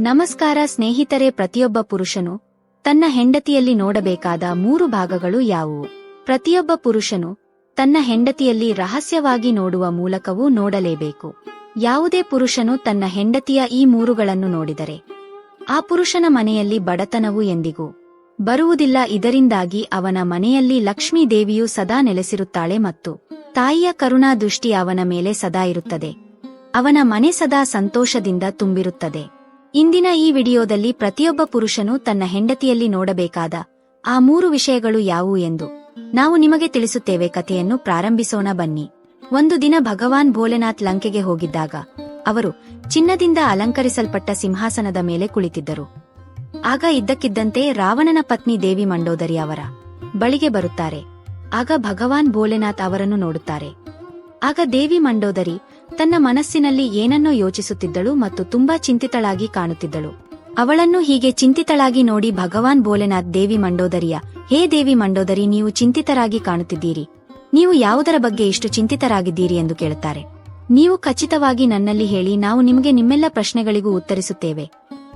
ನಮಸ್ಕಾರ ಸ್ನೇಹಿತರೆ, ಪ್ರತಿಯೊಬ್ಬ ಪುರುಷನು ತನ್ನ ಹೆಂಡತಿಯಲ್ಲಿ ನೋಡಬೇಕಾದ ಮೂರು ಭಾಗಗಳು ಯಾವುವು? ಪ್ರತಿಯೊಬ್ಬ ಪುರುಷನು ತನ್ನ ಹೆಂಡತಿಯಲ್ಲಿ ರಹಸ್ಯವಾಗಿ ನೋಡುವ ಮೂಲಕವೂ ನೋಡಲೇಬೇಕು. ಯಾವುದೇ ಪುರುಷನು ತನ್ನ ಹೆಂಡತಿಯ ಈ ಮೂರುಗಳನ್ನು ನೋಡಿದರೆ, ಆ ಪುರುಷನ ಮನೆಯಲ್ಲಿ ಬಡತನವು ಎಂದಿಗೂ ಬರುವುದಿಲ್ಲ. ಇದರಿಂದಾಗಿ ಅವನ ಮನೆಯಲ್ಲಿ ಲಕ್ಷ್ಮೀ ದೇವಿಯು ಸದಾ ನೆಲೆಸಿರುತ್ತಾಳೆ ಮತ್ತು ತಾಯಿಯ ಕರುಣಾ ದೃಷ್ಟಿ ಅವನ ಮೇಲೆ ಸದಾ ಇರುತ್ತದೆ. ಅವನ ಮನೆ ಸದಾ ಸಂತೋಷದಿಂದ ತುಂಬಿರುತ್ತದೆ. ಇಂದಿನ ಈ ವಿಡಿಯೋದಲ್ಲಿ ಪ್ರತಿಯೊಬ್ಬ ಪುರುಷನು ತನ್ನ ಹೆಂಡತಿಯಲ್ಲಿ ನೋಡಬೇಕಾದ ಆ ಮೂರು ವಿಷಯಗಳು ಯಾವುವು ಎಂದು ನಾವು ನಿಮಗೆ ತಿಳಿಸುತ್ತೇವೆ. ಕಥೆಯನ್ನು ಪ್ರಾರಂಭಿಸೋಣ. ಬನ್ನಿ. ಒಂದು ದಿನ ಭಗವಾನ್ ಭೋಲೆನಾಥ್ ಲಂಕೆಗೆ ಹೋಗಿದ್ದಾಗ ಅವರು ಚಿನ್ನದಿಂದ ಅಲಂಕರಿಸಲ್ಪಟ್ಟ ಸಿಂಹಾಸನದ ಮೇಲೆ ಕುಳಿತಿದ್ದರು. ಆಗ ಇದ್ದಕ್ಕಿದ್ದಂತೆ ರಾವಣನ ಪತ್ನಿ ದೇವಿ ಮಂಡೋದರಿ ಅವರ ಬಳಿಗೆ ಬರುತ್ತಾರೆ. ಆಗ ಭಗವಾನ್ ಭೋಲೆನಾಥ್ ಅವರನ್ನು ನೋಡುತ್ತಾರೆ. ಆಗ ದೇವಿ ಮಂಡೋದರಿ ತನ್ನ ಮನಸ್ಸಿನಲ್ಲಿ ಏನನ್ನೋ ಯೋಚಿಸುತ್ತಿದ್ದಳು ಮತ್ತು ತುಂಬಾ ಚಿಂತಿತಳಾಗಿ ಕಾಣುತ್ತಿದ್ದಳು. ಅವಳನ್ನು ಹೀಗೆ ಚಿಂತಿತಳಾಗಿ ನೋಡಿ ಭಗವಾನ್ ಭೋಲೆನಾಥ್, ದೇವಿ ಮಂಡೋದರಿಯ, ಹೇ ದೇವಿ ಮಂಡೋದರಿ, ನೀವು ಚಿಂತಿತರಾಗಿ ಕಾಣುತ್ತಿದ್ದೀರಿ. ನೀವು ಯಾವುದರ ಬಗ್ಗೆ ಇಷ್ಟು ಚಿಂತಿತರಾಗಿದ್ದೀರಿ ಎಂದು ಕೇಳುತ್ತಾರೆ. ನೀವು ಖಚಿತವಾಗಿ ನನ್ನಲ್ಲಿ ಹೇಳಿ, ನಾವು ನಿಮಗೆ ನಿಮ್ಮೆಲ್ಲ ಪ್ರಶ್ನೆಗಳಿಗೂ ಉತ್ತರಿಸುತ್ತೇವೆ.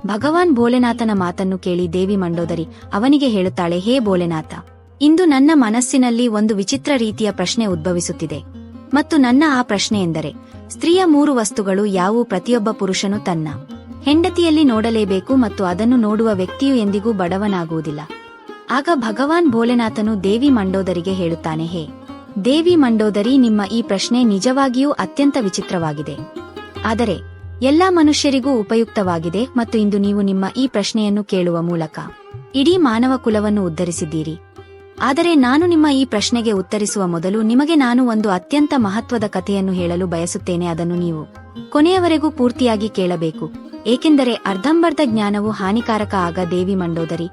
ಭಗವಾನ್ ಭೋಲೆನಾಥನ ಮಾತನ್ನು ಕೇಳಿ ದೇವಿ ಮಂಡೋದರಿ ಅವನಿಗೆ ಹೇಳುತ್ತಾಳೆ, ಹೇ ಭೋಲೆನಾಥ, ಇಂದು ನನ್ನ ಮನಸ್ಸಿನಲ್ಲಿ ಒಂದು ವಿಚಿತ್ರ ರೀತಿಯ ಪ್ರಶ್ನೆ ಉದ್ಭವಿಸುತ್ತಿದೆ. ಮತ್ತು ನನ್ನ ಆ ಪ್ರಶ್ನೆ ಎಂದರೆ ಸ್ತ್ರೀಯ ಮೂರು ವಸ್ತುಗಳು ಯಾವುವು ಪ್ರತಿಯೊಬ್ಬ ಪುರುಷನು ತನ್ನ ಹೆಂಡತಿಯಲ್ಲಿ ನೋಡಲೇಬೇಕು ಮತ್ತು ಅದನ್ನು ನೋಡುವ ವ್ಯಕ್ತಿಯು ಎಂದಿಗೂ ಬಡವನಾಗುವುದಿಲ್ಲ. ಆಗ ಭಗವಾನ್ ಭೋಲೆನಾಥನು ದೇವಿ ಮಂಡೋದರಿಗೆ ಹೇಳುತ್ತಾನೆ, ಹೇ, ದೇವಿ ಮಂಡೋದರಿ, ನಿಮ್ಮ ಈ ಪ್ರಶ್ನೆ ನಿಜವಾಗಿಯೂ ಅತ್ಯಂತ ವಿಚಿತ್ರವಾಗಿದೆ. ಆದರೆ, ಎಲ್ಲಾ ಮನುಷ್ಯರಿಗೂ ಉಪಯುಕ್ತವಾಗಿದೆ ಮತ್ತು ಇಂದು ನೀವು ನಿಮ್ಮ ಈ ಪ್ರಶ್ನೆಯನ್ನು ಕೇಳುವ ಮೂಲಕ ಇಡೀ ಮಾನವ ಕುಲವನ್ನು ಉದ್ಧರಿಸಿದ್ದೀರಿ. ಆದರೆ ನಾನು ನಿಮ್ಮ ಈ ಪ್ರಶ್ನೆಗೆ ಉತ್ತರಿಸುವ ಮೊದಲು ನಿಮಗೆ ನಾನು ಒಂದು ಅತ್ಯಂತ ಮಹತ್ವದ ಕಥೆಯನ್ನು ಹೇಳಲು ಬಯಸುತ್ತೇನೆ, ಅದನ್ನು ನೀವು ಕೊನೆಯವರೆಗೂ ಪೂರ್ತಿಯಾಗಿ ಕೇಳಬೇಕು. ಏಕೆಂದರೆ ಅರ್ಧಂಬರ್ಧ ಜ್ಞಾನವು ಹಾನಿಕಾರಕ ಆಗ ದೇವಿ ಮಂಡೋದರಿ.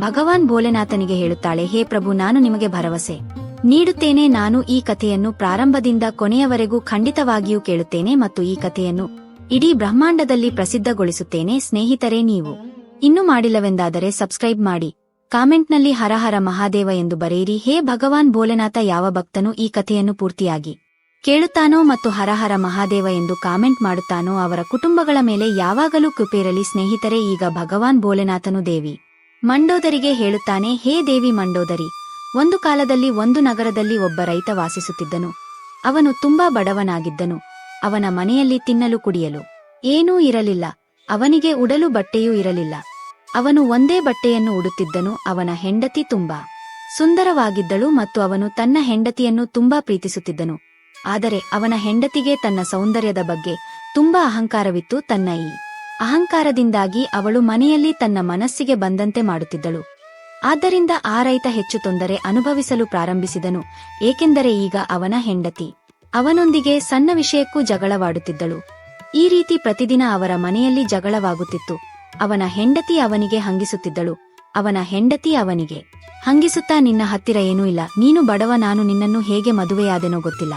ಭಗವಾನ್ ಭೋಲೆನಾಥನಿಗೆ ಹೇಳುತ್ತಾಳೆ, ಹೇ ಪ್ರಭು, ನಾನು ನಿಮಗೆ ಭರವಸೆ ನೀಡುತ್ತೇನೆ, ನಾನು ಈ ಕಥೆಯನ್ನು ಪ್ರಾರಂಭದಿಂದ ಕೊನೆಯವರೆಗೂ ಖಂಡಿತವಾಗಿಯೂ ಕೇಳುತ್ತೇನೆ ಮತ್ತು ಈ ಕಥೆಯನ್ನು ಇಡೀ ಬ್ರಹ್ಮಾಂಡದಲ್ಲಿ ಪ್ರಸಿದ್ಧಗೊಳಿಸುತ್ತೇನೆ. ಸ್ನೇಹಿತರೇ, ನೀವು ಇನ್ನೂ ಮಾಡಿಲ್ಲವೆಂದಾದರೆ ಸಬ್ಸ್ಕ್ರೈಬ್ ಮಾಡಿ. ಕಾಮೆಂಟ್ನಲ್ಲಿ ಹರಹರ ಮಹಾದೇವ ಎಂದು ಬರೆಯಿರಿ, ಹೇ ಭಗವಾನ್ ಭೋಲೆನಾಥ, ಯಾವ ಭಕ್ತನು ಈ ಕಥೆಯನ್ನು ಪೂರ್ತಿಯಾಗಿ ಕೇಳುತ್ತಾನೋ ಮತ್ತು ಹರಹರ ಮಹಾದೇವ ಎಂದು ಕಾಮೆಂಟ್ ಮಾಡುತ್ತಾನೋ ಅವರ ಕುಟುಂಬಗಳ ಮೇಲೆ ಯಾವಾಗಲೂ ಕೃಪೇರಲಿ ಸ್ನೇಹಿತರೆ, ಈಗ ಭಗವಾನ್ ಭೋಲೆನಾಥನು ದೇವಿ ಮಂಡೋದರಿಗೆ ಹೇಳುತ್ತಾನೆ, ಹೇ ದೇವಿ ಮಂಡೋದರಿ, ಒಂದು ಕಾಲದಲ್ಲಿ ಒಂದು ನಗರದಲ್ಲಿ ಒಬ್ಬ ರೈತ ವಾಸಿಸುತ್ತಿದ್ದನು. ಅವನು ತುಂಬಾ ಬಡವನಾಗಿದ್ದನು. ಅವನ ಮನೆಯಲ್ಲಿ ತಿನ್ನಲು ಕುಡಿಯಲು ಏನೂ ಇರಲಿಲ್ಲ. ಅವನಿಗೆ ಉಡಲು ಬಟ್ಟೆಯೂ ಇರಲಿಲ್ಲ. ಅವನು ಒಂದೇ ಬಟ್ಟೆಯನ್ನು ಉಡುತ್ತಿದ್ದನು, ಅವನ ಹೆಂಡತಿ ತುಂಬಾ ಸುಂದರವಾಗಿದ್ದಳು ಮತ್ತು ಅವನು ತನ್ನ ಹೆಂಡತಿಯನ್ನು ತುಂಬಾ ಪ್ರೀತಿಸುತ್ತಿದ್ದನು. ಆದರೆ ಅವನ ಹೆಂಡತಿಗೆ ತನ್ನ ಸೌಂದರ್ಯದ ಬಗ್ಗೆ ತುಂಬಾ ಅಹಂಕಾರವಿತ್ತು. ತನ್ನ ಈ ಅಹಂಕಾರದಿಂದಾಗಿ ಅವಳು ಮನೆಯಲ್ಲಿ ತನ್ನ ಮನಸ್ಸಿಗೆ ಬಂದಂತೆ ಮಾಡುತ್ತಿದ್ದಳು. ಆದ್ದರಿಂದ ಆ ರೈತ ಹೆಚ್ಚು ತೊಂದರೆ ಅನುಭವಿಸಲು ಪ್ರಾರಂಭಿಸಿದನು, ಏಕೆಂದರೆ ಈಗ ಅವನ ಹೆಂಡತಿ ಅವನೊಂದಿಗೆ ಸಣ್ಣ ವಿಷಯಕ್ಕೂ ಜಗಳವಾಡುತ್ತಿದ್ದಳು. ಈ ರೀತಿ ಪ್ರತಿದಿನ ಅವರ ಮನೆಯಲ್ಲಿ ಜಗಳವಾಗುತ್ತಿತ್ತು. ಅವನ ಹೆಂಡತಿ ಅವನಿಗೆ ಹಂಗಿಸುತ್ತಿದ್ದಳು. ಅವನ ಹೆಂಡತಿ ಅವನಿಗೆ, ಹಂಗಿಸುತ್ತಾ ನಿನ್ನ ಹತ್ತಿರ ಏನೂ ಇಲ್ಲ. ನೀನು ಬಡವ, ನಾನು ನಿನ್ನನ್ನು ಹೇಗೆ ಮದುವೆಯಾದೆನೋ ಗೊತ್ತಿಲ್ಲ.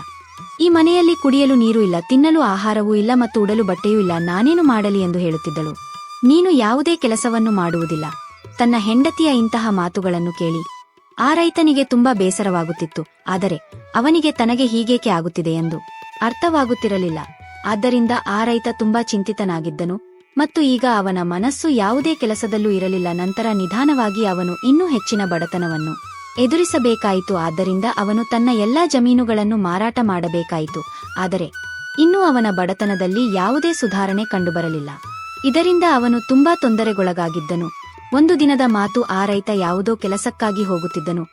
ಈ ಮನೆಯಲ್ಲಿ ಕುಡಿಯಲು ನೀರು ಇಲ್ಲ, ತಿನ್ನಲು ಆಹಾರವೂ ಇಲ್ಲ ಮತ್ತು ಉಡಲು ಬಟ್ಟೆಯೂ ಇಲ್ಲ. ನಾನೇನು ಮಾಡಲಿ ಎಂದು ಹೇಳುತ್ತಿದ್ದಳು. ನೀನು ಯಾವುದೇ ಕೆಲಸವನ್ನು ಮಾಡುವುದಿಲ್ಲ. ತನ್ನ ಹೆಂಡತಿಯ ಇಂತಹ ಮಾತುಗಳನ್ನು ಕೇಳಿ. ಆ ರೈತನಿಗೆ ತುಂಬಾ ಬೇಸರವಾಗುತ್ತಿತ್ತು. ಆದರೆ ಅವನಿಗೆ ತನಗೆ ಹೀಗೇಕೆ ಆಗುತ್ತಿದೆ ಎಂದು ಅರ್ಥವಾಗುತ್ತಿರಲಿಲ್ಲ. ಆದ್ದರಿಂದ ಆ ರೈತ ತುಂಬಾ ಚಿಂತಿತನಾಗಿದ್ದನು. ಮತ್ತು ಈಗ ಅವನ ಮನಸ್ಸು ಯಾವುದೇ ಕೆಲಸದಲ್ಲೂ ಇರಲಿಲ್ಲ, ನಂತರ ನಿಧಾನವಾಗಿ ಅವನು ಇನ್ನೂ ಹೆಚ್ಚಿನ ಬಡತನವನ್ನು ಎದುರಿಸಬೇಕಾಯಿತು. ಆದ್ದರಿಂದ ಅವನು ತನ್ನ ಎಲ್ಲಾ ಜಮೀನುಗಳನ್ನು ಮಾರಾಟ ಮಾಡಬೇಕಾಯಿತು. ಆದರೆ ಇನ್ನೂ ಅವನ ಬಡತನದಲ್ಲಿ ಯಾವುದೇ ಸುಧಾರಣೆ ಕಂಡುಬರಲಿಲ್ಲ. ಇದರಿಂದ ಅವನು ತುಂಬಾ ತೊಂದರೆಗೊಳಗಾಗಿದ್ದನು. ಒಂದು ದಿನದ ಮಾತು ಆ ರೈತ ಯಾವುದೋ ಕೆಲಸಕ್ಕಾಗಿ ಹೋಗುತ್ತಿದ್ದನು.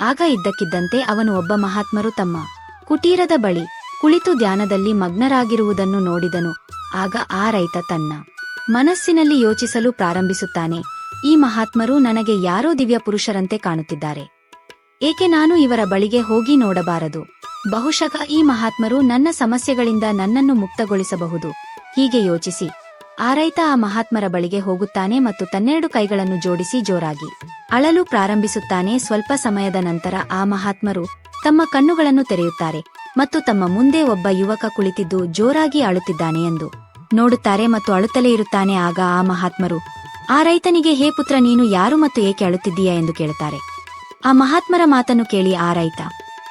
ಆಗ ಇದ್ದಕ್ಕಿದ್ದಂತೆ ಅವನು ಒಬ್ಬ ಮಹಾತ್ಮರು ತಮ್ಮ ಕುಟೀರದ ಬಳಿ ಕುಳಿತು ಧ್ಯಾನದಲ್ಲಿ ಮಗ್ನರಾಗಿರುವುದನ್ನು ನೋಡಿದನು. ಆಗ ಆ ರೈತ ತನ್ನ ಮನಸ್ಸಿನಲ್ಲಿ ಯೋಚಿಸಲು ಪ್ರಾರಂಭಿಸುತ್ತಾನೆ. ಈ ಮಹಾತ್ಮರು ನನಗೆ ಯಾರೋ ದಿವ್ಯ ಪುರುಷರಂತೆ ಕಾಣುತ್ತಿದ್ದಾರೆ. ಏಕೆ ನಾನು ಇವರ ಬಳಿಗೆ ಹೋಗಿ ನೋಡಬಾರದು? ಬಹುಶಃ ಈ ಮಹಾತ್ಮರು ನನ್ನ ಸಮಸ್ಯೆಗಳಿಂದ ನನ್ನನ್ನು ಮುಕ್ತಗೊಳಿಸಬಹುದು. ಹೀಗೆ ಯೋಚಿಸಿ. ಆ ರೈತ ಆ ಮಹಾತ್ಮರ ಬಳಿಗೆ ಹೋಗುತ್ತಾನೆ ಮತ್ತು ತನ್ನೆರಡು ಕೈಗಳನ್ನು ಜೋಡಿಸಿ ಜೋರಾಗಿ. ಅಳಲು ಪ್ರಾರಂಭಿಸುತ್ತಾನೆ. ಸ್ವಲ್ಪ ಸಮಯದ ನಂತರ ಆ ಮಹಾತ್ಮರು ತಮ್ಮ ಕಣ್ಣುಗಳನ್ನು ತೆರೆಯುತ್ತಾರೆ ಮತ್ತು ತಮ್ಮ ಮುಂದೆ ಒಬ್ಬ ಯುವಕ ಕುಳಿತಿದ್ದು ಜೋರಾಗಿ ಅಳುತ್ತಿದ್ದಾನೆ ಎಂದು. ನೋಡುತ್ತಾರೆ ಮತ್ತು ಅಳುತ್ತಲೇ ಇರುತ್ತಾನೆ ಆಗ ಆ ಮಹಾತ್ಮರು, ಆ ರೈತನಿಗೆ, ಹೇ ಪುತ್ರ, ನೀನು ಯಾರು ಮತ್ತು ಏಕೆ ಅಳುತ್ತಿದ್ದೀಯಾ? ಎಂದು ಕೇಳುತ್ತಾರೆ. ಆ ಮಹಾತ್ಮರ ಮಾತನ್ನು ಕೇಳಿ ಆ ರೈತ,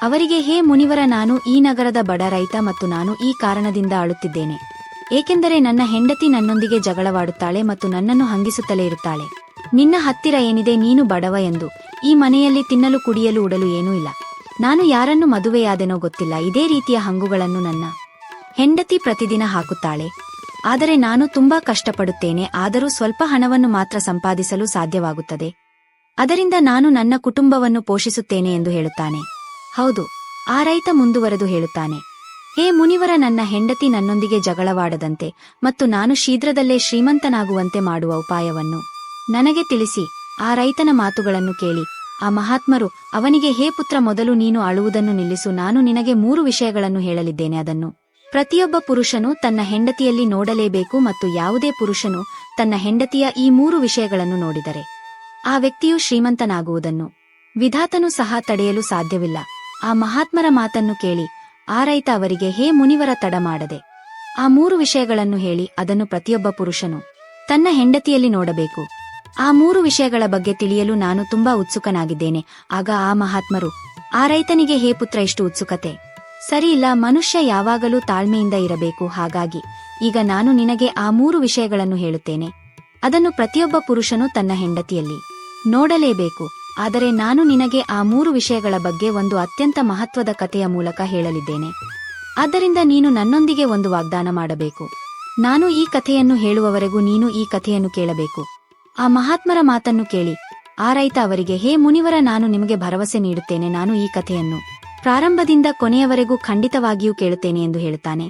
ಅವರಿಗೆ, ಹೇ ಮುನಿವರ, ನಾನು ಈ ನಗರದ ಬಡ ರೈತ ಮತ್ತು ನಾನು ಈ ಕಾರಣದಿಂದ ಅಳುತ್ತಿದ್ದೇನೆ. ಏಕೆಂದರೆ ನನ್ನ ಹೆಂಡತಿ ನನ್ನೊಂದಿಗೆ ಜಗಳವಾಡುತ್ತಾಳೆ ಮತ್ತು ನನ್ನನ್ನು ಹಂಗಿಸುತ್ತಲೇ ಇರುತ್ತಾಳೆ. ನಿನ್ನ ಹತ್ತಿರ ಏನಿದೆ, ನೀನು ಬಡವ ಎಂದು. ಈ ಮನೆಯಲ್ಲಿ ತಿನ್ನಲು, ಕುಡಿಯಲು, ಉಡಲು ಏನೂ ಇಲ್ಲ. ನಾನು ಯಾರನ್ನು ಮದುವೆಯಾದೆನೋ ಗೊತ್ತಿಲ್ಲ. ಇದೇ ರೀತಿಯ ಹಂಗುಗಳನ್ನು ನನ್ನ ಹೆಂಡತಿ ಪ್ರತಿದಿನ ಹಾಕುತ್ತಾಳೆ. ಆದರೆ ನಾನು ತುಂಬಾ ಕಷ್ಟಪಡುತ್ತೇನೆ, ಆದರೂ ಸ್ವಲ್ಪ ಹಣವನ್ನು ಮಾತ್ರ ಸಂಪಾದಿಸಲು ಸಾಧ್ಯವಾಗುತ್ತದೆ. ಅದರಿಂದ ನಾನು ನನ್ನ ಕುಟುಂಬವನ್ನು ಪೋಷಿಸುತ್ತೇನೆ ಎಂದು ಹೇಳುತ್ತಾನೆ. ಹೌದು, ಆ ರೈತ ಮುಂದುವರೆದು ಹೇಳುತ್ತಾನೆ. ಹೇ ಮುನಿವರ, ನನ್ನ ಹೆಂಡತಿ ನನ್ನೊಂದಿಗೆ ಜಗಳವಾಡದಂತೆ ಮತ್ತು ನಾನು ಶೀಘ್ರದಲ್ಲೇ ಶ್ರೀಮಂತನಾಗುವಂತೆ ಮಾಡುವ ಉಪಾಯವನ್ನು ನನಗೆ ತಿಳಿಸಿ, ಆ ರೈತನ ಮಾತುಗಳನ್ನು ಕೇಳಿ. ಆ ಮಹಾತ್ಮರು, ಅವನಿಗೆ, ಹೇ ಪುತ್ರ, ಮೊದಲು ನೀನು ಅಳುವುದನ್ನು ನಿಲ್ಲಿಸು, ನಾನು ನಿನಗೆ ಮೂರು ವಿಷಯಗಳನ್ನು ಹೇಳಲಿದ್ದೇನೆ, ಅದನ್ನು ಪ್ರತಿಯೊಬ್ಬ ಪುರುಷನು ತನ್ನ ಹೆಂಡತಿಯಲ್ಲಿ ನೋಡಲೇಬೇಕು ಮತ್ತು ಯಾವುದೇ ಪುರುಷನು ತನ್ನ ಹೆಂಡತಿಯ ಈ ಮೂರು ವಿಷಯಗಳನ್ನು ನೋಡಿದರೆ. ಆ ವ್ಯಕ್ತಿಯು ಶ್ರೀಮಂತನಾಗುವುದನ್ನು. ವಿಧಾತನು ಸಹ ತಡೆಯಲು ಸಾಧ್ಯವಿಲ್ಲ. ಆ ಮಹಾತ್ಮರ ಮಾತನ್ನು ಕೇಳಿ ಆ ರೈತ ಅವರಿಗೆ ಹೇ ಮುನಿವರ ತಡ ಮಾಡದೆ. ಆ ಮೂರು ವಿಷಯಗಳನ್ನು ಹೇಳಿ, ಅದನ್ನು ಪ್ರತಿಯೊಬ್ಬ ಪುರುಷನು ತನ್ನ ಹೆಂಡತಿಯಲ್ಲಿ ನೋಡಬೇಕು. ಆ ಮೂರು ವಿಷಯಗಳ ಬಗ್ಗೆ ತಿಳಿಯಲು ನಾನು ತುಂಬಾ ಉತ್ಸುಕನಾಗಿದ್ದೇನೆ. ಆಗ ಆ ಮಹಾತ್ಮರು ಆ ರೈತನಿಗೆ ಹೇ ಪುತ್ರ, ಇಷ್ಟು ಉತ್ಸುಕತೆ. ಸರಿ ಇಲ್ಲ, ಮನುಷ್ಯ ಯಾವಾಗಲೂ ತಾಳ್ಮೆಯಿಂದ ಇರಬೇಕು. ಹಾಗಾಗಿ, ಈಗ ನಾನು ನಿನಗೆ ಆ ಮೂರು ವಿಷಯಗಳನ್ನು ಹೇಳುತ್ತೇನೆ. ಅದನ್ನು ಪ್ರತಿಯೊಬ್ಬ ಪುರುಷನು ತನ್ನ ಹೆಂಡತಿಯಲ್ಲಿ ನೋಡಲೇಬೇಕು. ಆದರೆ ನಾನು ನಿನಗೆ ಆ ಮೂರು ವಿಷಯಗಳ ಬಗ್ಗೆ ಒಂದು ಅತ್ಯಂತ ಮಹತ್ವದ ಕಥೆಯ ಮೂಲಕ ಹೇಳಲಿದ್ದೇನೆ. ಆದ್ದರಿಂದ ನೀನು ನನ್ನೊಂದಿಗೆ ಒಂದು ವಾಗ್ದಾನ ಮಾಡಬೇಕು. ನಾನು ಈ ಕಥೆಯನ್ನು ಹೇಳುವವರೆಗೂ ನೀನು ಈ ಕಥೆಯನ್ನು ಕೇಳಬೇಕು. ಆ ಮಹಾತ್ಮರ ಮಾತನ್ನು ಕೇಳಿ ಆ ರೈತ ಅವರಿಗೆ, ಹೇ ಮುನಿವರ, ನಾನು ನಿಮಗೆ ಭರವಸೆ ನೀಡುತ್ತೇನೆ, ನಾನು ಈ ಕಥೆಯನ್ನು ಪ್ರಾರಂಭದಿಂದ ಕೊನೆಯವರೆಗೂ ಖಂಡಿತವಾಗಿಯೂ ಕೇಳುತ್ತೇನೆ ಎಂದು ಹೇಳುತ್ತಾನೆ.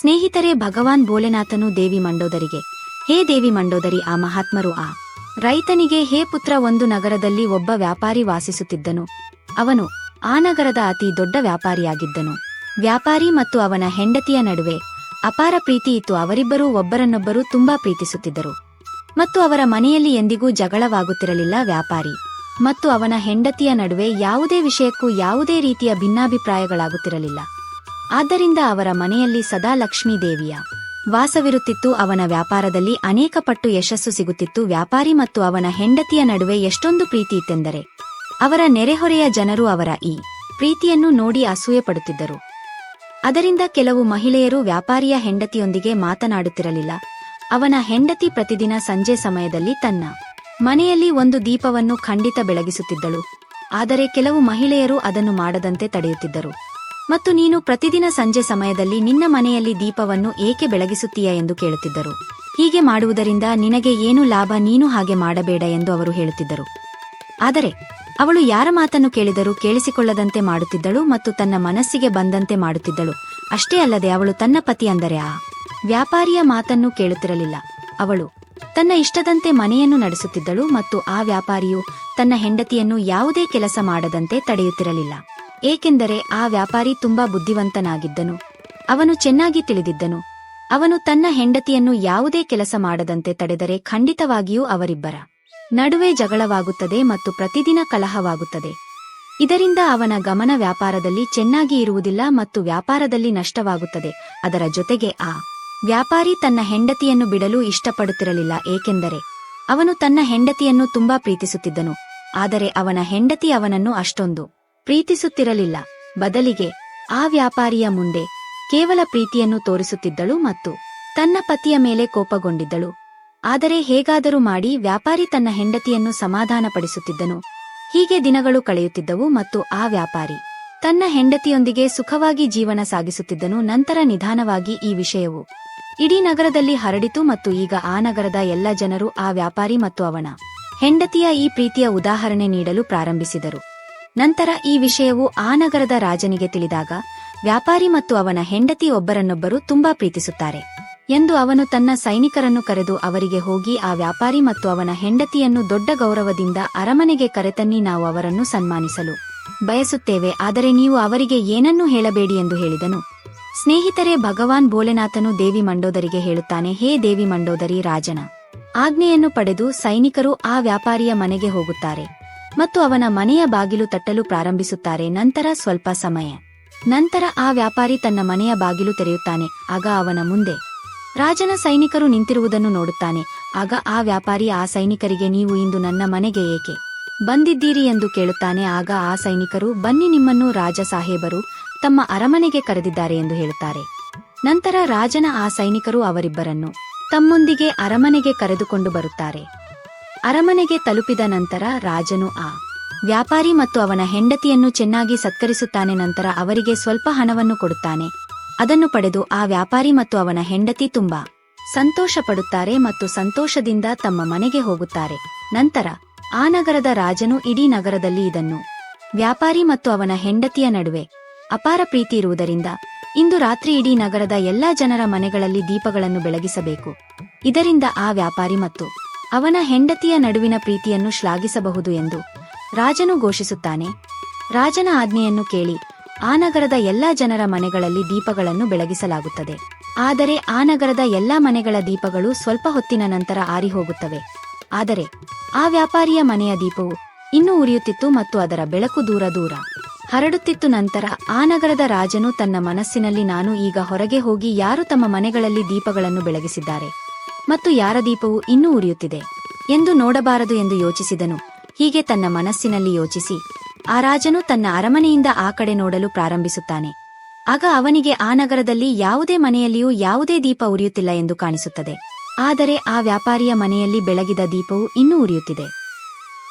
ಸ್ನೇಹಿತರೇ, ಭಗವಾನ್ ಭೋಲೆನಾಥನು ದೇವಿ ಮಂಡೋದರಿಗೆ. ಹೇ ದೇವಿ ಮಂಡೋದರಿ, ಆ ಮಹಾತ್ಮರು ಆ ರೈತನಿಗೆ, ಹೇ ಪುತ್ರ, ಒಂದು ನಗರದಲ್ಲಿ ಒಬ್ಬ ವ್ಯಾಪಾರಿ ವಾಸಿಸುತ್ತಿದ್ದನು. ಅವನು ಆ ನಗರದ ಅತಿ ದೊಡ್ಡ ವ್ಯಾಪಾರಿಯಾಗಿದ್ದನು. ವ್ಯಾಪಾರಿ ಮತ್ತು ಅವನ ಹೆಂಡತಿಯ ನಡುವೆ ಅಪಾರ ಪ್ರೀತಿ ಇತ್ತು. ಅವರಿಬ್ಬರೂ ಒಬ್ಬರನ್ನೊಬ್ಬರು ತುಂಬಾ ಪ್ರೀತಿಸುತ್ತಿದ್ದರು. ಮತ್ತು ಅವರ ಮನೆಯಲ್ಲಿ ಎಂದಿಗೂ ಜಗಳವಾಗುತ್ತಿರಲಿಲ್ಲ ವ್ಯಾಪಾರಿ. ಮತ್ತು ಅವನ ಹೆಂಡತಿಯ ನಡುವೆ ಯಾವುದೇ ವಿಷಯಕ್ಕೂ ಯಾವುದೇ ರೀತಿಯ ಭಿನ್ನಾಭಿಪ್ರಾಯಗಳಾಗುತ್ತಿರಲಿಲ್ಲ. ಆದ್ದರಿಂದ ಅವರ ಮನೆಯಲ್ಲಿ ಸದಾ ಲಕ್ಷ್ಮೀ ದೇವಿಯ ವಾಸವಿರುತ್ತಿತ್ತು. ಅವನ ವ್ಯಾಪಾರದಲ್ಲಿ ಅನೇಕ ಪಟ್ಟು ಯಶಸ್ಸು ಸಿಗುತ್ತಿತ್ತು. ವ್ಯಾಪಾರಿ ಮತ್ತು ಅವನ ಹೆಂಡತಿಯ ನಡುವೆ ಎಷ್ಟೊಂದು ಪ್ರೀತಿ ಇತ್ತೆಂದರೆ, ಅವರ ನೆರೆಹೊರೆಯ ಜನರು ಅವರ ಈ ಪ್ರೀತಿಯನ್ನು ನೋಡಿ ಅಸೂಯೆ ಪಡುತ್ತಿದ್ದರು ಅದರಿಂದ ಕೆಲವು ಮಹಿಳೆಯರು ವ್ಯಾಪಾರಿಯ ಹೆಂಡತಿಯೊಂದಿಗೆ ಮಾತನಾಡುತ್ತಿರಲಿಲ್ಲ. ಅವನ ಹೆಂಡತಿ ಪ್ರತಿದಿನ ಸಂಜೆ ಸಮಯದಲ್ಲಿ ತನ್ನ ಮನೆಯಲ್ಲಿ ಒಂದು ದೀಪವನ್ನು ಖಂಡಿತ ಬೆಳಗಿಸುತ್ತಿದ್ದಳು. ಆದರೆ ಕೆಲವು ಮಹಿಳೆಯರು ಅದನ್ನು ಮಾಡದಂತೆ ತಡೆಯುತ್ತಿದ್ದರು. ಮತ್ತು ನೀನು ಪ್ರತಿದಿನ ಸಂಜೆ ಸಮಯದಲ್ಲಿ ನಿನ್ನ ಮನೆಯಲ್ಲಿ ದೀಪವನ್ನು ಏಕೆ ಬೆಳಗಿಸುತ್ತೀಯ ಎಂದು ಕೇಳುತ್ತಿದ್ದರು. ಹೀಗೆ ಮಾಡುವುದರಿಂದ ನಿನಗೆ ಏನು ಲಾಭ ನೀನು ಹಾಗೆ ಮಾಡಬೇಡ ಎಂದು ಅವರು ಹೇಳುತ್ತಿದ್ದರು. ಆದರೆ ಅವಳು ಯಾರ ಮಾತನ್ನು ಕೇಳಿದರೂ ಕೇಳಿಸಿಕೊಳ್ಳದಂತೆ ಮಾಡುತ್ತಿದ್ದಳು ಮತ್ತು ತನ್ನ ಮನಸ್ಸಿಗೆ ಬಂದಂತೆ ಮಾಡುತ್ತಿದ್ದಳು. ಅಷ್ಟೇ ಅಲ್ಲದೆ ಅವಳು ತನ್ನ ಪತಿ ಅಂದರೆ ಆ ವ್ಯಾಪಾರಿಯ ಮಾತನ್ನು ಕೇಳುತ್ತಿರಲಿಲ್ಲ. ಅವಳು ತನ್ನ ಇಷ್ಟದಂತೆ ಮನೆಯನ್ನು ನಡೆಸುತ್ತಿದ್ದಳು ಮತ್ತು ಆ ವ್ಯಾಪಾರಿಯು ತನ್ನ ಹೆಂಡತಿಯನ್ನು ಯಾವುದೇ ಕೆಲಸ ಮಾಡದಂತೆ ತಡೆಯುತ್ತಿರಲಿಲ್ಲ. ಏಕೆಂದರೆ ಆ ವ್ಯಾಪಾರಿ ತುಂಬಾ ಬುದ್ಧಿವಂತನಾಗಿದ್ದನು. ಅವನು ಚೆನ್ನಾಗಿ ತಿಳಿದಿದ್ದನು. ಅವನು ತನ್ನ ಹೆಂಡತಿಯನ್ನು ಯಾವುದೇ ಕೆಲಸ ಮಾಡದಂತೆ ತಡೆದರೆ ಖಂಡಿತವಾಗಿಯೂ ಅವರಿಬ್ಬರ ನಡುವೆ ಜಗಳವಾಗುತ್ತದೆ ಮತ್ತು ಪ್ರತಿದಿನ ಕಲಹವಾಗುತ್ತದೆ. ಇದರಿಂದ ಅವನ ಗಮನ ವ್ಯಾಪಾರದಲ್ಲಿ ಚೆನ್ನಾಗಿ ಇರುವುದಿಲ್ಲ ಮತ್ತು ವ್ಯಾಪಾರದಲ್ಲಿ ನಷ್ಟವಾಗುತ್ತದೆ. ಅದರ ಜೊತೆಗೆ ಆ ವ್ಯಾಪಾರಿ ತನ್ನ ಹೆಂಡತಿಯನ್ನು ಬಿಡಲು ಇಷ್ಟಪಡುತ್ತಿರಲಿಲ್ಲ, ಏಕೆಂದರೆ ಅವನು ತನ್ನ ಹೆಂಡತಿಯನ್ನು ತುಂಬಾ ಪ್ರೀತಿಸುತ್ತಿದ್ದನು. ಆದರೆ ಅವನ ಹೆಂಡತಿ ಅವನನ್ನು ಅಷ್ಟೊಂದು ಪ್ರೀತಿಸುತ್ತಿರಲಿಲ್ಲ. ಬದಲಿಗೆ ಆ ವ್ಯಾಪಾರಿಯ ಮುಂದೆ ಕೇವಲ ಪ್ರೀತಿಯನ್ನು ತೋರಿಸುತ್ತಿದ್ದಳು ಮತ್ತು ತನ್ನ ಪತಿಯ ಮೇಲೆ ಕೋಪಗೊಂಡಿದ್ದಳು. ಆದರೆ ಹೇಗಾದರೂ ಮಾಡಿ ವ್ಯಾಪಾರಿ ತನ್ನ ಹೆಂಡತಿಯನ್ನು ಸಮಾಧಾನಪಡಿಸುತ್ತಿದ್ದನು. ಹೀಗೆ ದಿನಗಳು ಕಳೆಯುತ್ತಿದ್ದವು ಮತ್ತು ಆ ವ್ಯಾಪಾರಿ ತನ್ನ ಹೆಂಡತಿಯೊಂದಿಗೆ ಸುಖವಾಗಿ ಜೀವನ ಸಾಗಿಸುತ್ತಿದ್ದನು. ನಂತರ ನಿಧಾನವಾಗಿ ಈ ವಿಷಯವು ಇಡೀ ನಗರದಲ್ಲಿ ಹರಡಿತು ಮತ್ತು ಈಗ ಆ ನಗರದ ಎಲ್ಲ ಜನರು, ಆ ವ್ಯಾಪಾರಿ ಮತ್ತು ಅವನ ಹೆಂಡತಿಯ ಈ ಪ್ರೀತಿಯ ಉದಾಹರಣೆ ನೀಡಲು ಪ್ರಾರಂಭಿಸಿದರು. ನಂತರ ಈ ವಿಷಯವು ಆ ನಗರದ ರಾಜನಿಗೆ ತಿಳಿದಾಗ, ವ್ಯಾಪಾರಿ ಮತ್ತು ಅವನ ಹೆಂಡತಿ ಒಬ್ಬರನ್ನೊಬ್ಬರು ತುಂಬಾ ಪ್ರೀತಿಸುತ್ತಾರೆ ಎಂದು ಅವನು ತನ್ನ ಸೈನಿಕರನ್ನು ಕರೆದು ಅವರಿಗೆ ಹೋಗಿ ಆ ವ್ಯಾಪಾರಿ ಮತ್ತು ಅವನ ಹೆಂಡತಿಯನ್ನು ದೊಡ್ಡ ಗೌರವದಿಂದ ಅರಮನೆಗೆ ಕರೆತನ್ನಿ, ನಾವು ಅವರನ್ನು ಸನ್ಮಾನಿಸಲು ಬಯಸುತ್ತೇವೆ, ಆದರೆ ನೀವು ಅವರಿಗೆ ಏನನ್ನೂ ಹೇಳಬೇಡಿ ಎಂದು ಹೇಳಿದನು. ಸ್ನೇಹಿತರೆ, ಭಗವಾನ್ ಭೋಲೆನಾಥನು ದೇವಿ ಮಂಡೋದರಿಗೆ ಹೇಳುತ್ತಾನೆ, ಹೇ ದೇವಿ ಮಂಡೋದರಿ, ರಾಜನ! ಆಜ್ಞೆಯನ್ನು ಪಡೆದು ಸೈನಿಕರು ಆ ವ್ಯಾಪಾರಿಯ ಮನೆಗೆ ಹೋಗುತ್ತಾರೆ ಮತ್ತು ಅವನ ಮನೆಯ ಬಾಗಿಲು ತಟ್ಟಲು ಪ್ರಾರಂಭಿಸುತ್ತಾರೆ. ನಂತರ ಸ್ವಲ್ಪ ಸಮಯ. ನಂತರ ಆ ವ್ಯಾಪಾರಿ ತನ್ನ ಮನೆಯ ಬಾಗಿಲು ತೆರೆಯುತ್ತಾನೆ. ಆಗ ಅವನ ಮುಂದೆ ರಾಜನ ಸೈನಿಕರು ನಿಂತಿರುವುದನ್ನು ನೋಡುತ್ತಾನೆ. ಆಗ ಆ ವ್ಯಾಪಾರಿ, ಆ ಸೈನಿಕರಿಗೆ ನೀವು ಇಂದು ನನ್ನ ಮನೆಗೆ ಏಕೆ ಬಂದಿದ್ದೀರಿ? ಎಂದು ಕೇಳುತ್ತಾನೆ. ಆಗ ಆ ಸೈನಿಕರು, ಬನ್ನಿ ನಿಮ್ಮನ್ನು ರಾಜ ಸಾಹೇಬರು ತಮ್ಮ ಅರಮನೆಗೆ ಕರೆದಿದ್ದಾರೆ ಎಂದು ಹೇಳುತ್ತಾರೆ. ನಂತರ ರಾಜನ ಆ ಸೈನಿಕರು ಅವರಿಬ್ಬರನ್ನು ತಮ್ಮೊಂದಿಗೆ ಅರಮನೆಗೆ ಕರೆದುಕೊಂಡು ಬರುತ್ತಾರೆ. ಅರಮನೆಗೆ ತಲುಪಿದ ನಂತರ ರಾಜನು ಆ ವ್ಯಾಪಾರಿ ಮತ್ತು ಅವನ ಹೆಂಡತಿಯನ್ನು ಚೆನ್ನಾಗಿ ಸತ್ಕರಿಸುತ್ತಾನೆ ನಂತರ ಅವರಿಗೆ ಸ್ವಲ್ಪ ಹಣವನ್ನು ಕೊಡುತ್ತಾನೆ. ಅದನ್ನು ಪಡೆದು ಆ ವ್ಯಾಪಾರಿ ಮತ್ತು ಅವನ ಹೆಂಡತಿ ತುಂಬಾ ಸಂತೋಷ ಪಡುತ್ತಾರೆ ಮತ್ತು ಸಂತೋಷದಿಂದ ತಮ್ಮ ಮನೆಗೆ ಹೋಗುತ್ತಾರೆ. ನಂತರ ಆ ನಗರದ ರಾಜನು ಇಡೀ ನಗರದಲ್ಲಿ ಇದನ್ನು ವ್ಯಾಪಾರಿ ಮತ್ತು ಅವನ ಹೆಂಡತಿಯ ನಡುವೆ ಅಪಾರ ಪ್ರೀತಿ ಇರುವುದರಿಂದ ಇಂದು ರಾತ್ರಿ ಇಡೀ ನಗರದ ಎಲ್ಲಾ ಜನರ ಮನೆಗಳಲ್ಲಿ ದೀಪಗಳನ್ನು ಬೆಳಗಿಸಬೇಕು. ಇದರಿಂದ ಆ ವ್ಯಾಪಾರಿ ಮತ್ತು ಅವನ ಹೆಂಡತಿಯ ನಡುವಿನ ಪ್ರೀತಿಯನ್ನು ಶ್ಲಾಘಿಸಬಹುದು ಎಂದು ರಾಜನು ಘೋಷಿಸುತ್ತಾನೆ. ರಾಜನ ಆಜ್ಞೆಯನ್ನು ಕೇಳಿ ಆ ನಗರದ ಎಲ್ಲಾ ಜನರ ಮನೆಗಳಲ್ಲಿ ದೀಪಗಳನ್ನು ಬೆಳಗಿಸಲಾಗುತ್ತದೆ. ಆದರೆ ಆ ನಗರದ ಎಲ್ಲಾ ಮನೆಗಳ ದೀಪಗಳು ಸ್ವಲ್ಪ ಹೊತ್ತಿನ ನಂತರ ಆರಿಹೋಗುತ್ತವೆ ಆದರೆ ಆ ವ್ಯಾಪಾರಿಯ ಮನೆಯ ದೀಪವು ಇನ್ನೂ ಉರಿಯುತ್ತಿತ್ತು ಮತ್ತು ಅದರ ಬೆಳಕು ದೂರ ದೂರ. ಹರಡುತ್ತಿತ್ತು ನಂತರ ಆ ನಗರದ ರಾಜನು ತನ್ನ ಮನಸ್ಸಿನಲ್ಲಿ ನಾನು ಈಗ ಹೊರಗೆ ಹೋಗಿ ಯಾರು ತಮ್ಮ ಮನೆಗಳಲ್ಲಿ ದೀಪಗಳನ್ನು ಬೆಳಗಿಸಿದ್ದಾರೆ ಮತ್ತು ಯಾರ ದೀಪವು ಇನ್ನೂ ಉರಿಯುತ್ತಿದೆ ಎಂದು ನೋಡಬಾರದು ಎಂದು ಯೋಚಿಸಿದನು. ಹೀಗೆ ತನ್ನ ಮನಸ್ಸಿನಲ್ಲಿ ಯೋಚಿಸಿ ಆ ರಾಜನು ತನ್ನ ಅರಮನೆಯಿಂದ ಆ ಕಡೆ ನೋಡಲು ಪ್ರಾರಂಭಿಸುತ್ತಾನೆ. ಆಗ ಅವನಿಗೆ ಆ ನಗರದಲ್ಲಿ ಯಾವುದೇ ಮನೆಯಲ್ಲಿಯೂ ಯಾವುದೇ ದೀಪ ಉರಿಯುತ್ತಿಲ್ಲ ಎಂದು ಕಾಣಿಸುತ್ತದೆ. ಆದರೆ ಆ ವ್ಯಾಪಾರಿಯ ಮನೆಯಲ್ಲಿ ಬೆಳಗಿದ ದೀಪವು ಇನ್ನೂ ಉರಿಯುತ್ತಿದೆ.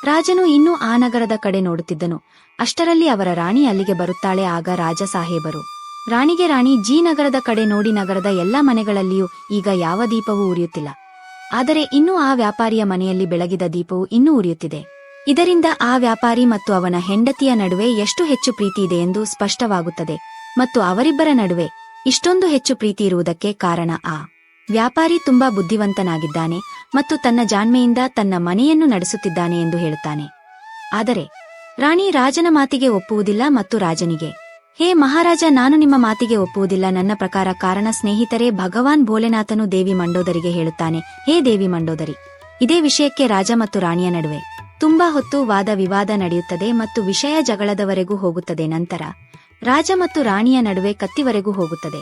ರಾಜನು ಇನ್ನೂ ಆ ನಗರದ ಕಡೆ ನೋಡುತ್ತಿದ್ದನು. ಅಷ್ಟರಲ್ಲಿ ಅವರ ರಾಣಿ ಅಲ್ಲಿಗೆ ಬರುತ್ತಾಳೆ ಆಗ ರಾಜ ಸಾಹೇಬರು. ರಾಣಿಗೆ ರಾಣಿ ಜಿ ನಗರದ ಕಡೆ ನೋಡಿ ನಗರದ ಎಲ್ಲಾ ಮನೆಗಳಲ್ಲಿಯೂ ಈಗ ಯಾವ ದೀಪವೂ ಉರಿಯುತ್ತಿಲ್ಲ. ಆದರೆ ಇನ್ನೂ ಆ ವ್ಯಾಪಾರಿಯ ಮನೆಯಲ್ಲಿ ಬೆಳಗಿದ ದೀಪವು ಇನ್ನೂ ಉರಿಯುತ್ತಿದೆ. ಇದರಿಂದ ಆ ವ್ಯಾಪಾರಿ ಮತ್ತು ಅವನ ಹೆಂಡತಿಯ ನಡುವೆ ಎಷ್ಟು ಹೆಚ್ಚು ಪ್ರೀತಿ ಇದೆ ಎಂದು ಸ್ಪಷ್ಟವಾಗುತ್ತದೆ. ಮತ್ತು ಅವರಿಬ್ಬರ ನಡುವೆ ಇಷ್ಟೊಂದು ಹೆಚ್ಚು ಪ್ರೀತಿ ಇರುವುದಕ್ಕೆ ಕಾರಣ ಆ. ವ್ಯಾಪಾರಿ ತುಂಬಾ ಬುದ್ಧಿವಂತನಾಗಿದ್ದಾನೆ ಮತ್ತು ತನ್ನ ಜಾಣ್ಮೆಯಿಂದ ತನ್ನ ಮನೆಯನ್ನು ನಡೆಸುತ್ತಿದ್ದಾನೆ ಎಂದು ಹೇಳುತ್ತಾನೆ. ಆದರೆ ರಾಣಿ ರಾಜನ ಮಾತಿಗೆ ಒಪ್ಪುವುದಿಲ್ಲ ಮತ್ತು ರಾಜನಿಗೆ, ಹೇ ಮಹಾರಾಜ, ನಾನು ನಿಮ್ಮ ಮಾತಿಗೆ ಒಪ್ಪುವುದಿಲ್ಲ. ನನ್ನ ಪ್ರಕಾರ ಕಾರಣ ಸ್ನೇಹಿತರೇ, ಭಗವಾನ್ ಭೋಲೆನಾಥನು ದೇವಿ ಮಂಡೋದರಿಗೆ ಹೇಳುತ್ತಾನೆ. ಹೇ ದೇವಿ ಮಂಡೋದರಿ, ಇದೇ ವಿಷಯಕ್ಕೆ ರಾಜ ಮತ್ತು ರಾಣಿಯ ನಡುವೆ ತುಂಬಾ ಹೊತ್ತು ವಾದ ವಿವಾದ ನಡೆಯುತ್ತದೆ ಮತ್ತು ವಿಷಯ ಜಗಳದವರೆಗೂ ಹೋಗುತ್ತದೆ. ನಂತರ ರಾಜ ಮತ್ತು ರಾಣಿಯ ನಡುವೆ ಕತ್ತಿವರೆಗೂ ಹೋಗುತ್ತದೆ.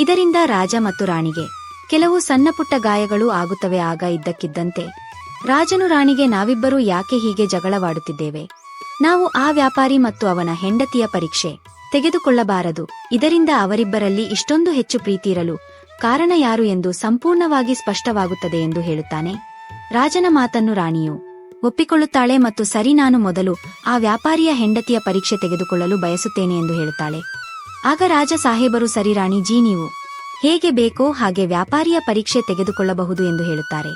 ಇದರಿಂದ ರಾಜ ಮತ್ತು ರಾಣಿಗೆ ಕೆಲವು ಸಣ್ಣಪುಟ್ಟ ಗಾಯಗಳು ಆಗುತ್ತವೆ. ಆಗ ಇದ್ದಕ್ಕಿದ್ದಂತೆ ರಾಜನು ರಾಣಿಗೆ ನಾವಿಬ್ಬರೂ ಯಾಕೆ ಹೀಗೆ ಜಗಳವಾಡುತ್ತಿದ್ದೇವೆ? ನಾವು ಆ ವ್ಯಾಪಾರಿ ಮತ್ತು ಅವನ ಹೆಂಡತಿಯ ಪರೀಕ್ಷೆ ತೆಗೆದುಕೊಳ್ಳಬಾರದು. ಇದರಿಂದ ಅವರಿಬ್ಬರಲ್ಲಿ ಇಷ್ಟೊಂದು ಹೆಚ್ಚು ಪ್ರೀತಿ ಇರಲು ಕಾರಣ ಯಾರು ಎಂದು ಸಂಪೂರ್ಣವಾಗಿ ಸ್ಪಷ್ಟವಾಗುತ್ತದೆ ಎಂದು ಹೇಳುತ್ತಾನೆ. ರಾಜನ ಮಾತನ್ನು ರಾಣಿಯು ಒಪ್ಪಿಕೊಳ್ಳುತ್ತಾಳೆ ಮತ್ತು ಸರಿ ನಾನು ಮೊದಲು ಆ ವ್ಯಾಪಾರಿಯ ಹೆಂಡತಿಯ ಪರೀಕ್ಷೆ ತೆಗೆದುಕೊಳ್ಳಲು ಬಯಸುತ್ತೇನೆ ಎಂದು ಹೇಳುತ್ತಾಳೆ. ಆಗ ರಾಜ ಸಾಹೇಬರು, ಸರಿ ರಾಣಿ ಜೀ, ನೀವು ಹೇಗೆ ಬೇಕೋ ಹಾಗೆ ವ್ಯಾಪಾರಿಯ ಪರೀಕ್ಷೆ ತೆಗೆದುಕೊಳ್ಳಬಹುದು ಎಂದು ಹೇಳುತ್ತಾರೆ.